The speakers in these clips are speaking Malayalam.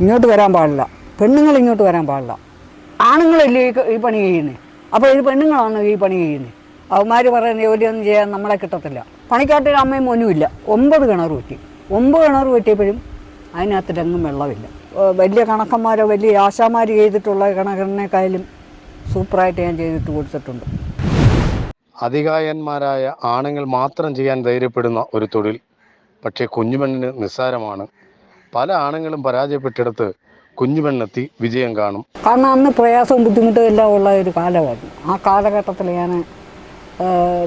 ഇങ്ങോട്ട് വരാൻ പാടില്ല. പെണ്ണുങ്ങൾ ഇങ്ങോട്ട് വരാൻ പാടില്ല. ആണുങ്ങളല്ലേ ഈ പണി ചെയ്യുന്നത് അപ്പോൾ ഇത് പെണ്ണുങ്ങളാണ് ഈ പണി ചെയ്യുന്നത് അവന്മാർ പറയുന്ന ജോലിയൊന്നും ചെയ്യാൻ നമ്മളെ കിട്ടത്തില്ല. പണിക്കാട്ടിൽ അമ്മയും മോനുമില്ല ഒമ്പത് കിണർ വെട്ടി. ഒമ്പത് കിണർ വെട്ടിയപ്പോഴും അതിനകത്തിലെങ്ങും വെള്ളമില്ല. ഏ, വലിയ കണക്കന്മാരോ വലിയ ആശാമാർ ചെയ്തിട്ടുള്ള കണക്കിനേക്കാളും സൂപ്പറായിട്ട് ഞാൻ ചെയ്തിട്ട് കൊടുത്തിട്ടുണ്ട്. അധികായന്മാരായ ആണുങ്ങൾ മാത്രം ചെയ്യാൻ ധൈര്യപ്പെടുന്ന ഒരു തൊഴിൽ. പക്ഷേ കുഞ്ഞുമണ്ണിന് നിസ്സാരമാണ്. പല ആണുങ്ങളും പരാജയപ്പെട്ടിടത്ത് കുഞ്ഞുപെണ്ണെത്തി വിജയം കാണും. കാരണം അന്ന് പ്രയാസവും ബുദ്ധിമുട്ടും എല്ലാം ഉള്ള ഒരു കാലമായിരുന്നു. ആ കാലഘട്ടത്തിൽ ഞാൻ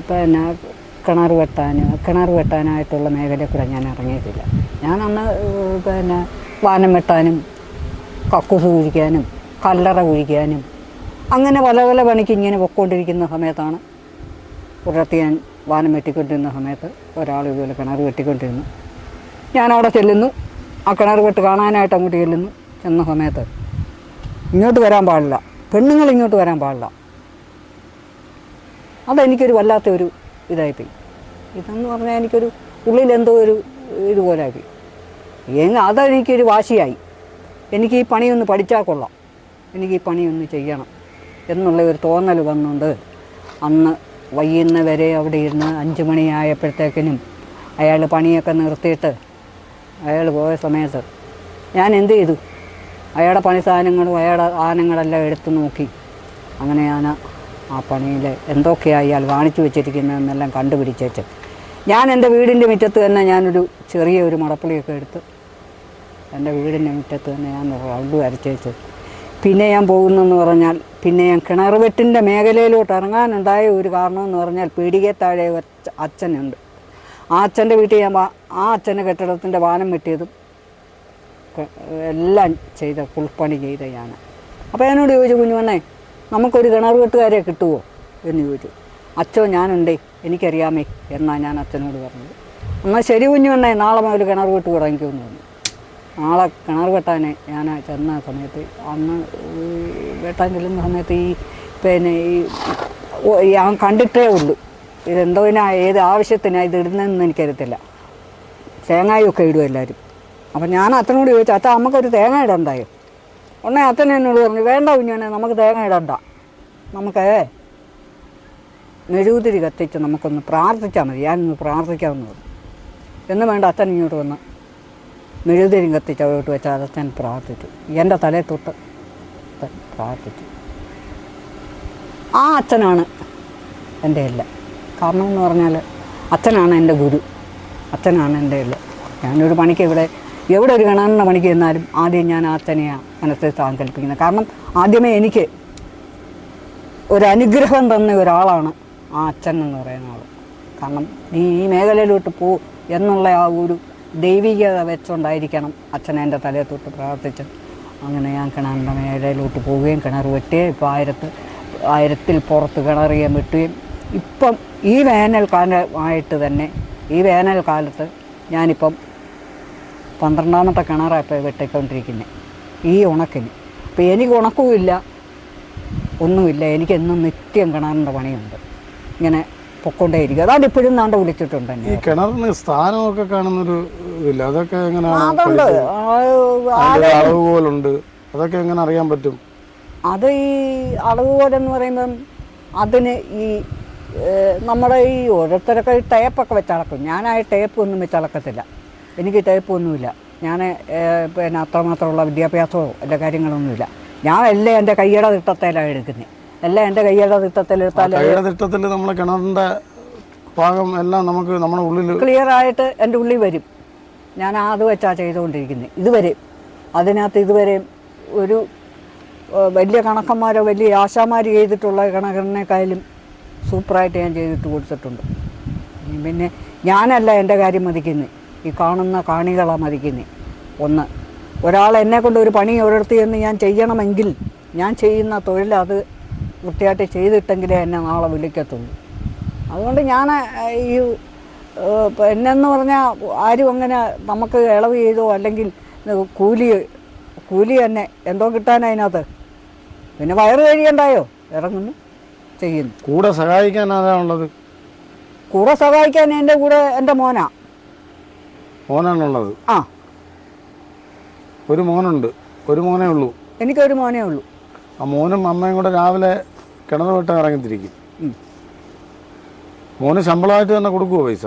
പിന്നെ കിണർ വെട്ടാൻ കിണർ വെട്ടാനായിട്ടുള്ള മേഖലയിൽ കൂടെ ഞാൻ ഇറങ്ങിയിട്ടില്ല. ഞാൻ അന്ന് പിന്നെ വാനം വെട്ടാനും കക്കൂസ് കുഴിക്കാനും കല്ലറ കുഴിക്കാനും അങ്ങനെ പല പല പണിക്ക് ഇങ്ങനെ പൊക്കൊണ്ടിരിക്കുന്ന സമയത്താണ് ഒരിടത്ത് ഞാൻ വാനം വെട്ടിക്കൊണ്ടിരുന്ന സമയത്ത് ഒരാൾ ഇതുപോലെ കിണർ വെട്ടിക്കൊണ്ടിരുന്നു. ഞാൻ അവിടെ ചെല്ലുന്നു. ആ കിണർ വെട്ട് കാണാനായിട്ട് അങ്ങോട്ട് ചെല്ലുന്നു. ചെന്ന സമയത്ത് ഇങ്ങോട്ട് വരാൻ പാടില്ല. പെണ്ണുങ്ങൾ ഇങ്ങോട്ട് വരാൻ പാടില്ല. അതെനിക്കൊരു വല്ലാത്ത ഒരു ഇതായിപ്പോയി. ഇതെന്ന് പറഞ്ഞാൽ എനിക്കൊരു ഉള്ളിൽ എന്തോ ഒരു ഇതുപോലെ ആക്കി എങ്ങ അതെനിക്കൊരു വാശിയായി. എനിക്ക് ഈ പണിയൊന്ന് പഠിച്ചാൽ കൊള്ളാം. എനിക്ക് ഈ പണിയൊന്ന് ചെയ്യണം എന്നുള്ള ഒരു തോന്നൽ വന്നുകൊണ്ട് അന്ന് വൈകുന്നവരെ അവിടെ ഇരുന്ന് അഞ്ച് മണിയായപ്പോഴത്തേക്കിനും അയാൾ പണിയൊക്കെ നിർത്തിയിട്ട് അയാൾ പോയ സമയത്ത് ഞാൻ എന്ത് ചെയ്തു? അയാളുടെ പണി സാധനങ്ങളും അയാളുടെ സാധനങ്ങളെല്ലാം എടുത്തു നോക്കി. അങ്ങനെ ഞാൻ ആ പണിയിൽ എന്തൊക്കെയാണ് അയാൾ കാണിച്ചു വെച്ചിരിക്കുന്നതെന്നെല്ലാം കണ്ടുപിടിച്ചേച്ച്. ഞാൻ എന്റെ വീടിന്റെ മുറ്റത്ത് തന്നെ ഞാനൊരു ചെറിയ ഒരു മടപ്പുളിയൊക്കെ എടുത്ത് എന്റെ വീടിന്റെ മുറ്റത്ത് തന്നെ ഞാൻ റൗണ്ട് വരച്ചേച്ച്. പിന്നെ ഞാൻ പോകുന്നെന്ന് പറഞ്ഞാൽ പിന്നെ ഞാൻ കിണർ വെട്ടിന്റെ മേഖലയിലോട്ട് ഇറങ്ങാനുണ്ടായ ഒരു കാരണമെന്ന് പറഞ്ഞാൽ പീടികത്താഴെ അച്ഛനുണ്ട്. ആ അച്ഛന്റെ വീട്ടിൽ ഞാൻ ആ അച്ഛന്റെ കെട്ടിടത്തിന്റെ വാനം വെട്ടിയതും എല്ലാം ചെയ്ത കുൾപ്പണി ചെയ്ത ഞാൻ അപ്പോൾ എന്നോട് ചോദിച്ചു കുഞ്ഞുമണ്ണേ നമുക്കൊരു കിണർ കെട്ടുകാരെ കിട്ടുമോ എന്ന് ചോദിച്ചു. അച്ഛോ ഞാനുണ്ടേ എനിക്കറിയാമേ എന്നാണ് ഞാൻ അച്ഛനോട് പറഞ്ഞത്. എന്നാൽ ശരി കുഞ്ഞുമണ്ണേ നാളെ മുതൽ കിണർ കെട്ട് തുടങ്ങിക്കുമെന്ന് പറഞ്ഞു. നാളെ കിണർ വെട്ടാൻ ഞാൻ ചെന്ന സമയത്ത് അന്ന് വെട്ടാൻ ചെല്ലുന്ന സമയത്ത് ഈ പിന്നെ ഈ ഞാൻ കണ്ടിട്ടേ ഉള്ളൂ. ഇതെന്തോനാ ഏത് ആവശ്യത്തിനാണ് ഇത് ഇടുന്നതെന്ന് എനിക്കറിയത്തില്ല. തേങ്ങായൊക്കെ ഇടും എല്ലാവരും. അപ്പം ഞാൻ അത്തനോട് ചോദിച്ചു അച്ഛൻ നമുക്കൊരു തേങ്ങ ഇടണ്ടായോ? ഉടനെ അച്ഛൻ എന്നോട് പറഞ്ഞു വേണ്ട കുഞ്ഞാനെ നമുക്ക് തേങ്ങ ഇടണ്ട. നമുക്ക് മെഴുകുതിരി കത്തിച്ച് നമുക്കൊന്ന് പ്രാർത്ഥിച്ചാൽ മതി. ഞാനൊന്ന് പ്രാർത്ഥിക്കാമെന്ന് പറഞ്ഞു. എന്ന് വേണ്ട അത്തൻ ഇങ്ങോട്ട് വന്ന് മെഴുകുതിരി കത്തിച്ച് അവിടോട്ട് വെച്ച് അച്ഛൻ പ്രാർത്ഥിച്ചു. എന്റെ തലയിൽ തൊട്ട് പ്രാർത്ഥിച്ചു. ആ അച്ഛനാണ് എന്റെ എല്ലാം. കാരണം എന്ന് പറഞ്ഞാൽ അച്ഛനാണ് എന്റെ ഗുരു. അച്ഛനാണ് എന്റെ എല്ലാം. ഞാനൊരു പണിക്ക് ഇവിടെ എവിടെ ഒരു കിണറിന്റെ പണിക്ക് ചെന്നാലും ആദ്യം ഞാൻ അച്ഛനെയാണ് മനസ്സിൽ സാങ്കല്പിക്കുന്നത് കാരണം ആദ്യമേ എനിക്ക് ഒരു അനുഗ്രഹം തന്ന ഒരാളാണ് ആ അച്ഛൻ എന്ന് പറയുന്ന ആൾ കാരണം നീ ഈ മേഖലയിലോട്ട് പോ എന്നുള്ള ആ ഒരു ദൈവികത വെച്ചുകൊണ്ടായിരിക്കണം അച്ഛൻ എന്റെ തലയെ തൊട്ട് പ്രാർത്ഥിച്ച് അങ്ങനെ ഞാൻ കിണറിന്റെ മേഖലയിലോട്ട് പോവുകയും കിണർ വെട്ടുകയും ഇപ്പോൾ ആയിരത്ത് ആയിരത്തിൽ പുറത്ത് കിണറിയാൻ വെട്ടുകയും ഇപ്പം ഈ വേനൽക്കാലമായിട്ട് തന്നെ ഈ വേനൽക്കാലത്ത് ഞാനിപ്പം പന്ത്രണ്ടാമത്തെ കിണറായപ്പോൾ വെട്ടിക്കൊണ്ടിരിക്കുന്നത് ഈ ഉണക്കിന്. അപ്പോൾ എനിക്ക് ഉണക്കുമില്ല ഒന്നുമില്ല എനിക്ക് എന്നും നിത്യം കിണറിന്റെ പണിയുണ്ട്. ഇങ്ങനെ പൊക്കൊണ്ടേയിരിക്കും. അതാണ് ഇപ്പോഴും നാണ്ട വിളിച്ചിട്ടുണ്ട് ഈ കിണറിന് സ്ഥാനമൊക്കെ കാണുന്നൊരു ഇല്ല അതൊക്കെ എങ്ങനെയാണ് അളവുകോലുണ്ട്. അതൊക്കെ എങ്ങനെ അറിയാൻ പറ്റും? അത് ഈ അളവുകോലെന്ന് പറയുമ്പം അതിന് ഈ നമ്മുടെ ഈ ഓരോരുത്തരൊക്കെ ഈ ടേപ്പൊക്കെ വെച്ച് അളക്കും ഞാൻ ആ ടേപ്പ് ഒന്നും വെച്ച് അളക്കത്തില്ല എനിക്ക് ടേപ്പ് ഒന്നുമില്ല ഞാൻ പിന്നെ അത്രമാത്രമുള്ള വിദ്യാഭ്യാസമോ എല്ലാ കാര്യങ്ങളൊന്നുമില്ല. ഞാൻ എല്ലാം എന്റെ കയ്യുടെ തിട്ടത്തേലാണ് എടുക്കുന്നത് എല്ലാം എന്റെ കയ്യുടെ തിട്ടത്തിലെടുത്താൽ കൈയുടെ തിട്ടത്തിൽ നമ്മളെ കിണറിന്റെ ഭാഗം എല്ലാം നമുക്ക് നമ്മുടെ ഉള്ളിൽ ക്ലിയർ ആയിട്ട് എന്റെ ഉള്ളിൽ വരും. ഞാൻ അത് വെച്ചാണ് ചെയ്തുകൊണ്ടിരിക്കുന്നത് ഇതുവരെ. അതിനകത്ത് ഇതുവരെയും ഒരു വലിയ കണക്കന്മാരോ വലിയ ആശാമാർ ചെയ്തിട്ടുള്ള കണക്കിനേക്കാളും സൂപ്പറായിട്ട് ഞാൻ ചെയ്തിട്ട് കൊടുത്തിട്ടുണ്ട്. പിന്നെ ഞാനല്ല എന്റെ കാര്യം മതിക്കുന്നത് ഈ കാണുന്ന കാണികളാണ് മതിക്കുന്നത് ഒന്ന് ഒരാൾ എന്നെ കൊണ്ട് ഒരു പണി ഒരിടത്ത് ചെന്ന് ഞാൻ ചെയ്യണമെങ്കിൽ ഞാൻ ചെയ്യുന്ന തൊഴിൽ അത് വൃത്തിയായിട്ട് ചെയ്തിട്ടെങ്കിലേ എന്നെ നാളെ വിളിക്കത്തുള്ളൂ. അതുകൊണ്ട് ഞാൻ ഈ എന്നെന്ന് പറഞ്ഞാൽ ആരും അങ്ങനെ നമുക്ക് ഇളവ് ചെയ്തോ അല്ലെങ്കിൽ കൂലി കൂലി തന്നെ എന്തോ കിട്ടാൻ അതിനകത്ത്. പിന്നെ വയറ് കഴിയണ്ടായോ? ഇറങ്ങുന്നു. ചെയ്യുന്നു. കൂടെ സഹായിക്കാൻ ആരാണുള്ളത്? കൂടെ സഹായിക്കാൻ എന്റെ കൂടെ എന്റെ മോനാ. മോനാണുള്ളത്? ആ. ഒരു മോനുണ്ട്. ഒരു മോനേ ഉള്ളൂ. എനിക്കൊരു മോനേ ഉള്ളൂ. ആ മോനും അമ്മയും കൂടെ രാവിലെ കിണർ വിട്ട് ഇറങ്ങിത്തിരിക്കും. മോന് ശമ്പളമായിട്ട് തന്നെ കൊടുക്കുമോ പൈസ?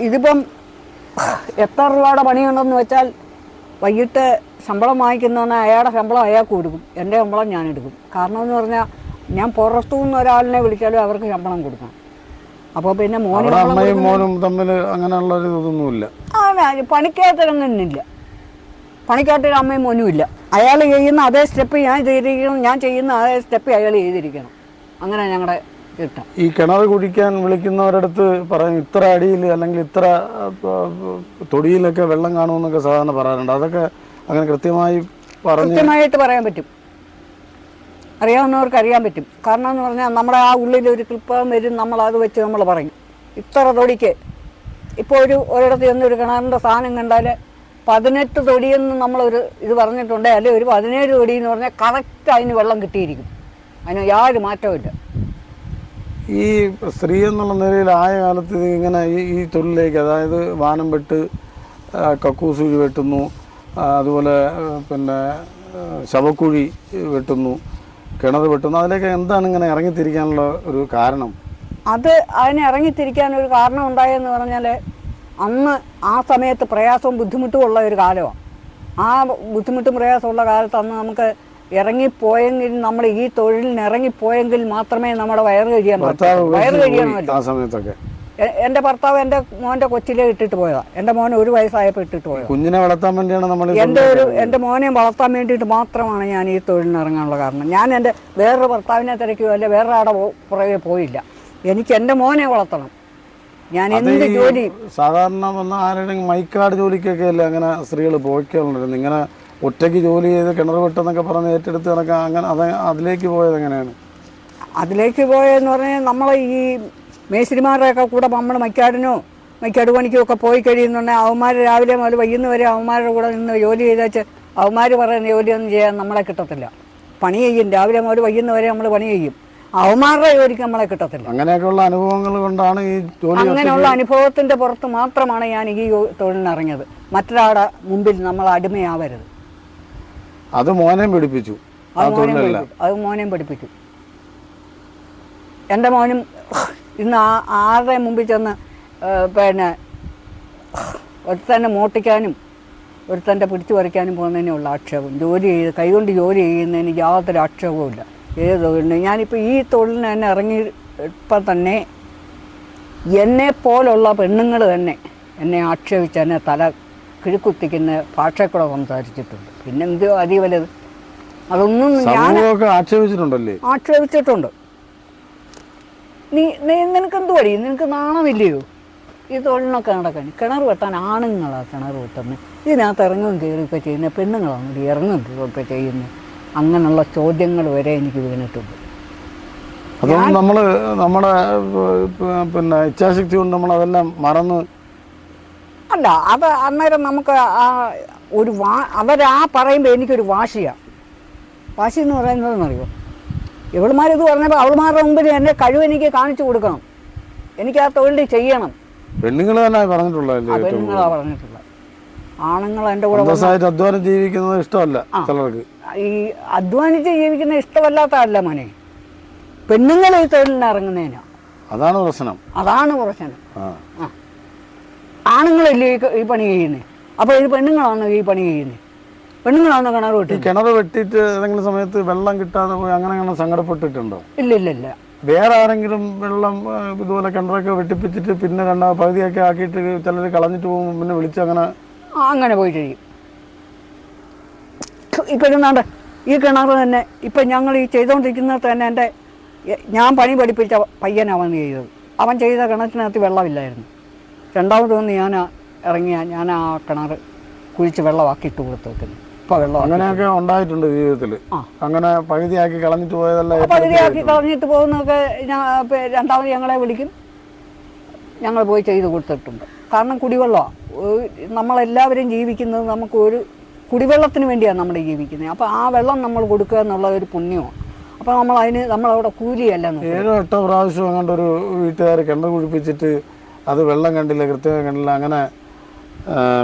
ഇതിപ്പം എത്ര രൂപയുടെ പണിയുണ്ടെന്ന് വെച്ചാൽ വൈകിട്ട് ശമ്പളം വാങ്ങിക്കുന്നവന് അയാളുടെ ശമ്പളം അയാൾക്ക് കൊടുക്കും. എന്റെ ശമ്പളം ഞാൻ എടുക്കും കാരണം എന്ന് പറഞ്ഞാൽ ഞാൻ പുറത്തു നിന്ന് ഒരാളിനെ വിളിച്ചാലും അവർക്ക് ശമ്പളം കൊടുക്കാം അപ്പോൾ പിന്നെ മോനും അമ്മയും മോനും തമ്മിൽ അങ്ങനെയുള്ള ഒരു ഇതൊന്നുമില്ല. ആ ഇല്ല പണിക്കാത്തൊരു അമ്മയും മോനും ഇല്ല. അയാൾ ചെയ്യുന്ന അതേ സ്റ്റെപ്പ് ഞാൻ ചെയ്തിരിക്കണം. ഞാൻ ചെയ്യുന്ന അതേ സ്റ്റെപ്പ് അയാൾ ചെയ്തിരിക്കണം. അങ്ങനെ ഞങ്ങളുടെ കിട്ടാം ഈ കിണർ കുഴിക്കാൻ വിളിക്കുന്നവരടുത്ത് പറയും ഇത്ര അടിയിൽ അല്ലെങ്കിൽ ഇത്ര തൊടിയിലൊക്കെ വെള്ളം കാണുമെന്നൊക്കെ സാധാരണ പറയാറുണ്ട്. അതൊക്കെ അങ്ങനെ കൃത്യമായി കൃത്യമായിട്ട് പറയാൻ പറ്റും. അറിയാവുന്നവർക്ക് അറിയാൻ പറ്റും. കാരണം എന്ന് പറഞ്ഞാൽ നമ്മുടെ ആ ഉള്ളിൽ ഒരു ക്ലിപ്പം വരും നമ്മൾ അത് വെച്ച് നമ്മൾ പറയും. ഇത്ര തൊടിക്ക്. ഇപ്പോൾ ഒരു ഒരിടത്ത് ഒരു കിണറിന്റെ സാധനം കണ്ടാൽ പതിനെട്ട് തൊടിയെന്ന് നമ്മളൊരു ഇത് പറഞ്ഞിട്ടുണ്ട്. അല്ലെങ്കിൽ ഒരു പതിനേഴ് തൊടി എന്ന് പറഞ്ഞാൽ കറക്റ്റ് അതിന് വെള്ളം കിട്ടിയിരിക്കും. അതിന് യാതൊരു മാറ്റവും ഇല്ല. ഈ സ്ത്രീ എന്നുള്ള നിലയിൽ ആയ കാലത്ത് ഇങ്ങനെ ഈ തൊഴിലിലേക്ക് അതായത് വാനം വെട്ട് കക്കൂസ് വെട്ടുന്നു അതുപോലെ പിന്നെ ശവക്കുഴി വെട്ടുന്നു കിണർ വെട്ടുന്നു. അതിലേക്ക് എന്താണ് ഇങ്ങനെ ഇറങ്ങിത്തിരിക്കാനുള്ള ഒരു കാരണം? അത് അതിനെ ഇറങ്ങിത്തിരിക്കാൻ ഒരു കാരണം ഉണ്ടായെന്ന് പറഞ്ഞാൽ അന്ന് ആ സമയത്ത് പ്രയാസവും ബുദ്ധിമുട്ടും ഉള്ള ഒരു കാലമാണ്. ആ ബുദ്ധിമുട്ടും പ്രയാസവും ഉള്ള കാലത്ത് അന്ന് നമുക്ക് ഇറങ്ങിപ്പോയെങ്കിൽ നമ്മൾ ഈ തൊഴിലിന് ഇറങ്ങിപ്പോയെങ്കിൽ മാത്രമേ നമ്മുടെ വയറ് കഴിയാൻ പറ്റൂ. വയറ് കഴിയാൻ പറ്റൂ. ആ സമയത്തൊക്കെ. എന്റെ ഭർത്താവ് എന്റെ മോന്റെ കൊച്ചിലെ ഇട്ടിട്ട് പോയതാ. എന്റെ മോൻ ഒരു വയസ്സായപ്പോൾ ഇട്ടിട്ട് പോയത്. കുഞ്ഞിനെ വളർത്താൻ വേണ്ടിയാണ് നമ്മൾ എന്റെ എന്റെ ഒരു എന്റെ മോനെ വളർത്താൻ വേണ്ടിയിട്ട് മാത്രമാണ് ഞാൻ ഈ തൊഴിലിന് ഇറങ്ങാനുള്ള കാരണം. ഞാൻ എന്റെ വേറൊരു ഭർത്താവിനെ തിരക്കുകയോ അല്ലെ വേറെ ആടെ പുറകെ പോയില്ല. എനിക്ക് എന്റെ മോനെ വളർത്തണം. ഞാൻ എന്ത് ജോലി സാധാരണ വന്ന ആരുടെയും മൈക്കാട് ജോലിക്കൊക്കെ അല്ലേ അങ്ങനെ സ്ത്രീകൾ പോയിക്കൊണ്ടിരുന്നത് ഇങ്ങനെ ഒറ്റയ്ക്ക് ജോലി ചെയ്ത് കിണർ വെട്ടെന്നൊക്കെ പറഞ്ഞ് ഏറ്റെടുത്ത് നടക്കാൻ അങ്ങനെ അത് അതിലേക്ക് പോയത് എങ്ങനെയാണ്? അതിലേക്ക് പോയെന്ന് പറഞ്ഞാൽ നമ്മൾ ഈ മേസ്ത്രിമാരുടെയൊക്കെ കൂടെ നമ്മൾ മൈക്കാടിനോ മൈക്കാട് പണിക്കോ ഒക്കെ പോയി കഴിയുന്നുണ്ടെങ്കിൽ അവന്മാർ രാവിലെ മുതൽ വൈകുന്ന വരെ അവന്മാരുടെ കൂടെ നിന്ന് ജോലി ചെയ്തേച്ച് അവന്മാർ പറയുന്ന ജോലിയൊന്നും ചെയ്യാൻ നമ്മളെ കിട്ടത്തില്ല. പണി ചെയ്യും. രാവിലെ മുതൽ വൈകുന്ന വരെ നമ്മൾ പണി ചെയ്യും. അവന്മാരുടെ ജോലിക്ക് നമ്മളെ കിട്ടത്തില്ല. അങ്ങനെയൊക്കെയുള്ള അനുഭവങ്ങൾ കൊണ്ടാണ് ഈ ജോലി അങ്ങനെയുള്ള അനുഭവത്തിന്റെ പുറത്ത് മാത്രമാണ് ഞാൻ ഈ തൊഴിലിനിറങ്ങിയത് മറ്റൊരാളുടെ മുമ്പിൽ നമ്മൾ അടിമയാവരുത്. അത് മോനെ പിടിപ്പിച്ചു. അത് പഠിപ്പിച്ചു മോനെയും പഠിപ്പിച്ചു എന്റെ മോനും ഇന്ന് ആ ആരുടെ മുമ്പിൽ ചെന്ന് പിന്നെ ഒരുത്തന്നെ മോട്ടിക്കാനും ഒരുത്തന്റെ പിടിച്ചു പറിക്കാനും പോകുന്നതിനുള്ള ആക്ഷേപം. ജോലി ചെയ്ത് കൈകൊണ്ട് ജോലി ചെയ്യുന്നതിന് യാതൊരു ആക്ഷേപവും ഇല്ല. ഏത് തൊഴിലിന്. ഞാനിപ്പോൾ ഈ തൊഴിലിന് തന്നെ ഇറങ്ങി ഇപ്പം തന്നെ എന്നെ പോലുള്ള പെണ്ണുങ്ങൾ തന്നെ എന്നെ ആക്ഷേപിച്ച് എന്നെ തല കിഴുക്കുത്തിക്കുന്ന ഭാഷക്കൂടെ കൂടെ സംസാരിച്ചിട്ടുണ്ട്. പിന്നെ എന്ത് അതി വലുത്? അതൊന്നും ഞാൻ ആക്ഷേപിച്ചിട്ടുണ്ടല്ലേ? ആക്ഷേപിച്ചിട്ടുണ്ട്. നീ നീ നിനക്കെന്ത് വഴി നിനക്ക് നാണമില്ലയോ? ഈ തൊഴിലിനൊക്കെ നടക്കാൻ കിണർ വെട്ടാൻ ആണുങ്ങളാണ് കിണർ വെട്ടുന്നത് ഇതിനകത്ത് ഇറങ്ങും കയറിയൊക്കെ ചെയ്യുന്ന. പെണ്ണുങ്ങളാണ് ഇറങ്ങും കയറിയൊക്കെ ചെയ്യുന്നത് അങ്ങനെയുള്ള ചോദ്യങ്ങൾ വരെ എനിക്ക് വീണിട്ടുണ്ട്. അതുകൊണ്ട് നമ്മൾ നമ്മുടെ പിന്നെ ഇച്ഛാശക്തി കൊണ്ട് നമ്മൾ അതെല്ലാം മറന്ന് അല്ല അത് അന്നേരം നമുക്ക് ആ ഒരു വാ അവരാ പറയുമ്പോൾ എനിക്കൊരു വാശിയാണ് വാശി എന്ന് പറയുന്നതെന്നറിയോ ഇവളുമാരിത് പറഞ്ഞപ്പോൾ അവളുമാരുടെ മുമ്പിൽ എന്റെ കഴിവ് എനിക്ക് കാണിച്ചു കൊടുക്കണം. എനിക്ക് ആ തൊഴിൽ ചെയ്യണം. പെണ്ണുങ്ങൾ തന്നെ പറഞ്ഞിട്ടുള്ളത്. ആണുങ്ങൾ എന്റെ കൂടെ അധ്വാനം ജീവിക്കുന്നത് ഇഷ്ടമല്ല ചിലർക്ക്. ഈ അധ്വാനിച്ച് ജീവിക്കുന്ന ഇഷ്ടമല്ലാത്തതല്ല മോനെ. പെണ്ണുങ്ങൾ ഈ തൊഴിലിന് ഇറങ്ങുന്നതിന്. അതാണ് പ്രശ്നം. അതാണ് പ്രശ്നം. ആണുങ്ങളല്ലേ ഈ ഈ പണി ചെയ്യുന്നത് അപ്പോൾ ഇത് പെണ്ണുങ്ങളാണ് ഈ പണി ചെയ്യുന്നത് പെണ്ണുങ്ങളാണ് കിണർ വെട്ടി കിണർ വെട്ടിയിട്ട് ഏതെങ്കിലും സമയത്ത് വെള്ളം കിട്ടാതെ പോയി അങ്ങനെ അങ്ങനെ സങ്കടപ്പെട്ടിട്ടുണ്ടോ? ഇല്ല ഇല്ല ഇല്ല. വേറെ ആരെങ്കിലും വെള്ളം ഇതുപോലെ കിണറൊക്കെ വെട്ടിപ്പിച്ചിട്ട് പിന്നെ രണ്ടാ പകുതിയൊക്കെ ആക്കിയിട്ട് ചിലർ കളഞ്ഞിട്ട് പോകുമ്പോൾ പിന്നെ വിളിച്ച് അങ്ങനെ അങ്ങനെ പോയി ചെയ്യും. ഇപ്പം ഇരുന്നാണ്ട് ഈ കിണർ തന്നെ ഇപ്പം ഞങ്ങൾ ഈ ചെയ്തുകൊണ്ടിരിക്കുന്നത് തന്നെ എന്റെ ഞാൻ പണി പഠിപ്പിച്ച പയ്യനാണ് അവൻ ചെയ്തത്. അവൻ ചെയ്ത കിണറ്റിനകത്ത് വെള്ളമില്ലായിരുന്നു. രണ്ടാമത് വന്ന് ഞാൻ ഇറങ്ങിയ ഞാൻ ആ കിണർ കുഴിച്ച് വെള്ളമാക്കിയിട്ട് കൊടുത്തു വെക്കുന്നു ഇപ്പോൾ വെള്ളം അങ്ങനെയൊക്കെ ഉണ്ടായിട്ടുണ്ട് ജീവിതത്തിൽ അങ്ങനെ പകുതിയാക്കി കളഞ്ഞിട്ട് പോയതല്ല പകുതിയാക്കി കളഞ്ഞിട്ട് പോകുന്നതൊക്കെ ഇപ്പം രണ്ടാമത് ഞങ്ങളെ വിളിക്കും. ഞങ്ങൾ പോയി ചെയ്ത് കൊടുത്തിട്ടുണ്ട്. കാരണം കുടിവെള്ളമാണ് നമ്മളെല്ലാവരും ജീവിക്കുന്നത് നമുക്ക് ഒരു കുടിവെള്ളത്തിന് വേണ്ടിയാണ് നമ്മൾ ജീവിക്കുന്നത് അപ്പോൾ ആ വെള്ളം നമ്മൾ കൊടുക്കുക എന്നുള്ള ഒരു പുണ്യമാണ് അപ്പോൾ നമ്മൾ അതിന് നമ്മളവിടെ കൂലിയല്ല ഏഴോ എട്ടോ പ്രാവശ്യം അങ്ങനെ ഒരു വീട്ടുകാർ കിണർ കുഴിപ്പിച്ചിട്ട് അത് വെള്ളം കണ്ടില്ല കൃത്യമായി കണ്ടില്ല അങ്ങനെ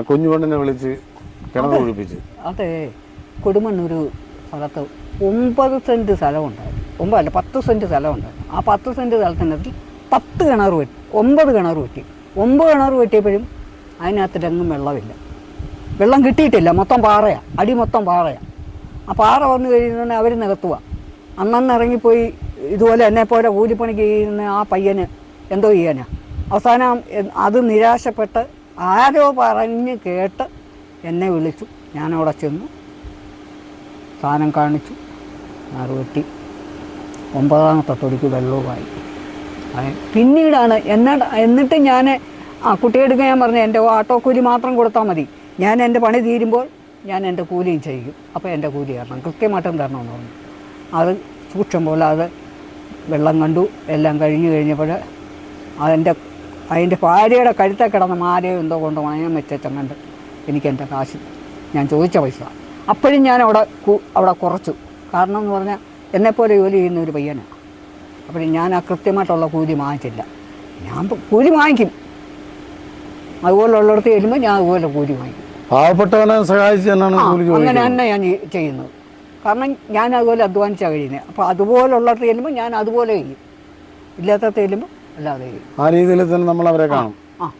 കുഞ്ഞുപെണ്ണിനെ വിളിച്ച് കിണർ ഒഴിപ്പിച്ച് അതെ. കൊടുമണ്ണൂർ സ്ഥലത്ത് ഒമ്പത് സെന്റ് സ്ഥലമുണ്ടായിരുന്നു. ഒമ്പതല്ല പത്ത് സെന്റ് സ്ഥലമുണ്ടായിരുന്നു. ആ പത്ത് സെന്റ് സ്ഥലത്തിനകത്ത് പത്ത് കിണർ വെട്ടി ഒമ്പത് കിണർ വെട്ടി. ഒമ്പത് കിണർ വെട്ടിയപ്പോഴും അതിനകത്തിലെങ്ങും വെള്ളമില്ല. വെള്ളം കിട്ടിയിട്ടില്ല മൊത്തം പാറയാണ് അടി മൊത്തം പാറയാണ് ആ പാറ വന്നു കഴിയുന്ന അവർ നികത്തുക അന്നന്ന് ഇറങ്ങിപ്പോയി ഇതുപോലെ എന്നെ പോലെ കൂലിപ്പണിക്ക് ചെയ്യുന്ന ആ പയ്യന് എന്തോ ചെയ്യാനാ. അവസാനം അത് നിരാശപ്പെട്ട് ആരോ പറഞ്ഞ് കേട്ട് എന്നെ വിളിച്ചു. ഞാനവിടെ ചെന്നു. സാധനം കാണിച്ചു. വെട്ടി. ഒമ്പതാമത്തെ തൊടിക്ക് വെള്ളവുമായി. പിന്നീടാണ് എന്നിട്ട് എന്നിട്ട് ഞാൻ ആ കുട്ടിയെടുക്കാൻ ഞാൻ പറഞ്ഞു എന്റെ ഓട്ടോ കൂലി മാത്രം കൊടുത്താൽ മതി. ഞാൻ എന്റെ പണി തീരുമ്പോൾ ഞാൻ എന്റെ കൂലിയും ചെയ്യും. അപ്പോൾ എന്റെ കൂലി തരണം. കൃത്യമായിട്ടും തരണമെന്ന് പറഞ്ഞു. അത് സൂക്ഷം പോലെ അത് വെള്ളം കണ്ടു. എല്ലാം കഴിഞ്ഞു കഴിഞ്ഞപ്പോൾ അതിന്റെ അതിന്റെ ഭാര്യയുടെ കഴുത്തെ കിടന്ന മാലയോ എന്തോ കൊണ്ട് വാങ്ങാൻ വെച്ചേച്ചം കണ്ട് എനിക്ക് എന്റെ കാശ് ഞാൻ ചോദിച്ച പൈസ. അപ്പോഴും ഞാൻ അവിടെ അവിടെ കുറച്ചു. കാരണം എന്ന് പറഞ്ഞാൽ എന്നെപ്പോലെ ജോലി ചെയ്യുന്ന ഒരു പയ്യനാണ് അപ്പോഴും ഞാൻ ആ കൃത്യമായിട്ടുള്ള കൂലി വാങ്ങിച്ചില്ല. ഞാൻ കൂലി വാങ്ങിക്കും. അതുപോലുള്ളിടത്ത് ചെല്ലുമ്പോൾ ഞാൻ അതുപോലെ കൂലി വാങ്ങിക്കും. പാവപ്പെട്ടവനെ സഹായിച്ച് അങ്ങനെ തന്നെ ഞാൻ ചെയ്- ചെയ്യുന്നത്. കാരണം ഞാൻ അതുപോലെ അധ്വാനിച്ചാണ് കഴിയുന്നത് അപ്പോൾ അതുപോലുള്ളിടത്ത് ചെല്ലുമ്പോൾ ഞാൻ അതുപോലെ ചെയ്യും. ഇല്ലാത്ത ചെല്ലുമ്പോൾ അല്ലാതെ ചെയ്യും. ആ രീതിയിൽ തന്നെ നമ്മൾ അവരെ കാണും. ആ.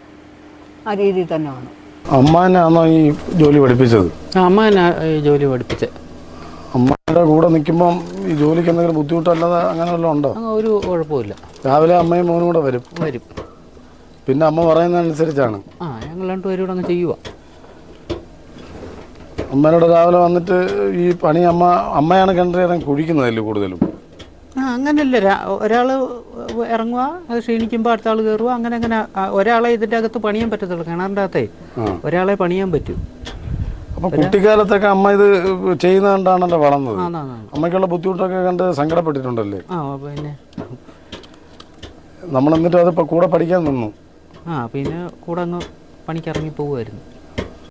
ആ രീതിയിൽ തന്നെയാണ് അമ്മാനാണോ ഈ ജോലി പഠിപ്പിച്ചത്? ഈ ജോലി പഠിപ്പിച്ചത് അമ്മയുടെ കൂടെ നിൽക്കുമ്പം ഈ ജോലിക്ക് എന്തെങ്കിലും ബുദ്ധിമുട്ടല്ലാതെ അങ്ങനെ വല്ലതും ഉണ്ടോ? അങ്ങ് ഒരു കുഴപ്പമില്ല രാവിലെ അമ്മയും മോനും കൂടെ വരും. വരും. പിന്നെ അമ്മ പറയുന്നതനുസരിച്ചാണ്. ആ ഞങ്ങൾ രണ്ടുപേരും കൂടെ അങ്ങ് ചെയ്യുക അമ്മയുടെ രാവിലെ വന്നിട്ട് ഈ പണി അമ്മ അമ്മയാണ് കിണറിയിറങ്ങി കുഴിക്കുന്നതല്ലേ കൂടുതലും? അങ്ങനല്ല. ഒരാൾ ഇറങ്ങുക അത് ക്ഷീണിക്കുമ്പോൾ അടുത്ത ആൾ കയറുക അങ്ങനെ അങ്ങനെ ഒരാളെ ഇതിന്റെ അകത്ത് പണിയാൻ പറ്റത്തുള്ളൂ കിണറിന്റെ അകത്തേ. ഒരാളെ പണിയാൻ പറ്റും. അപ്പൊ കുട്ടിക്കാലത്തൊക്കെ അമ്മ ഇത് ചെയ്യുന്ന കണ്ടാണല്ലോ വളർന്നത്. അമ്മയ്ക്കുള്ള ബുദ്ധിമുട്ടൊക്കെ കണ്ട് സങ്കടപ്പെട്ടിട്ടുണ്ടല്ലേ? പിന്നെ. നമ്മൾ എന്നിട്ട് അത് കൂടെ പഠിക്കാൻ നിന്നു. ആ പിന്നെ കൂടെ അങ്ങ് പണിക്ക് ഇറങ്ങി പോകുമായിരുന്നു